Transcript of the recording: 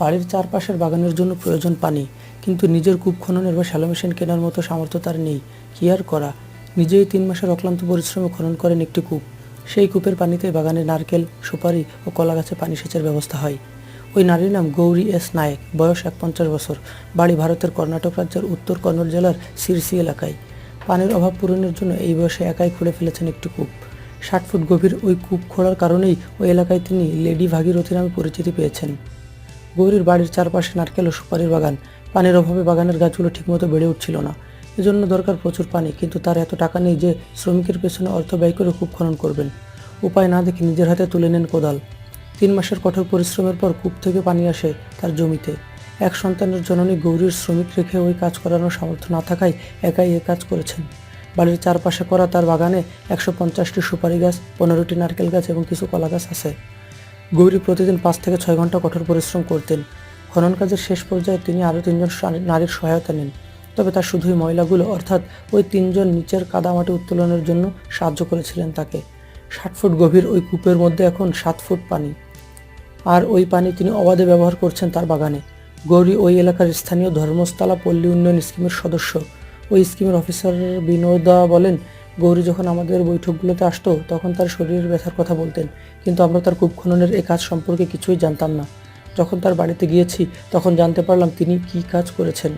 বাড়ির চারপাশের বাগানের জন্য প্রয়োজন পানি, কিন্তু নিজের কূপ খননের বা শ্যালো মেশিন কেনার মতো সামর্থ্য তার নেই। কি আর করা? নিজেই তিন মাসের অক্লান্ত পরিশ্রমে খনন করেন একটি কূপ। সেই কূপের পানিতে বাগানে নারকেল, সুপারি ও কলা গাছে পানি সেচের ব্যবস্থা হয়। ওই নারীর নাম গৌরী এস নায়েক, বয়স এক পঞ্চাশ বছর, বাড়ি ভারতের কর্ণাটক রাজ্যের উত্তর কন্নড় জেলার সিরসি এলাকায়। পানির অভাব পূরণের জন্য এই বয়সে একাই খুঁড়ে ফেলেছেন একটি কূপ। ষাট ফুট গভীর ওই কূপ খোঁড়ার কারণেই ওই এলাকায় তিনি লেডি ভাগীরথী নামে পরিচিতি পেয়েছেন। গৌরীর বাড়ির চারপাশে নারকেল ও সুপারির বাগান। পানির অভাবে বাগানের গাছগুলো ঠিকমতো বেড়ে উঠছিল না। এজন্য দরকার প্রচুর পানি, কিন্তু তার এত টাকা নেই যে শ্রমিকের পেছনে অর্থ ব্যয় করে কূপ খনন করবেন। উপায় না দেখে নিজের হাতে তুলে নেন কোদাল। তিন মাসের কঠোর পরিশ্রমের পর কূপ থেকে পানি আসে তার জমিতে। এক সন্তানের জননী গৌরীর শ্রমিক রেখে ওই কাজ করানোর সামর্থ্য না থাকায় একাই এ কাজ করেছেন। বাড়ির চারপাশে করা তার বাগানে একশো পঞ্চাশটি সুপারি গাছ, পনেরোটি নারকেল গাছ এবং কিছু কলা গাছ আছে। গৌরী প্রতিদিন পাঁচ থেকে ছয় ঘণ্টা কঠোর পরিশ্রম করতেন। খনন কাজের শেষ পর্যায়ে তিনি আরও তিনজন নারীর সহায়তা নেন। তবে তার শুধুই মহিলাগুলো অর্থাৎ ওই তিনজন নিচের কাদামাটি উত্তোলনের জন্য সাহায্য করেছিলেন তাকে। ষাট ফুট গভীর ওই কূপের মধ্যে এখন সাত ফুট পানি। আর ওই পানি তিনি অবাধে ব্যবহার করছেন তার বাগানে। গৌরী ওই এলাকার স্থানীয় ধর্মস্থলা পল্লী উন্নয়ন স্কিমের সদস্য। ওই স্কিমের অফিসার বিনোদা বলেন গৌরী যখন আমাদের বৈঠকগুলোতে আসতো, তখন তার শরীরের ব্যথার কথা বলতেন। কিন্তু আমরা তার কূপ খননের এ কাজ সম্পর্কে কিছুই জানতাম না। যখন তার বাড়িতে গিয়েছি, তখন জানতে পারলাম তিনি কি কাজ করেছেন।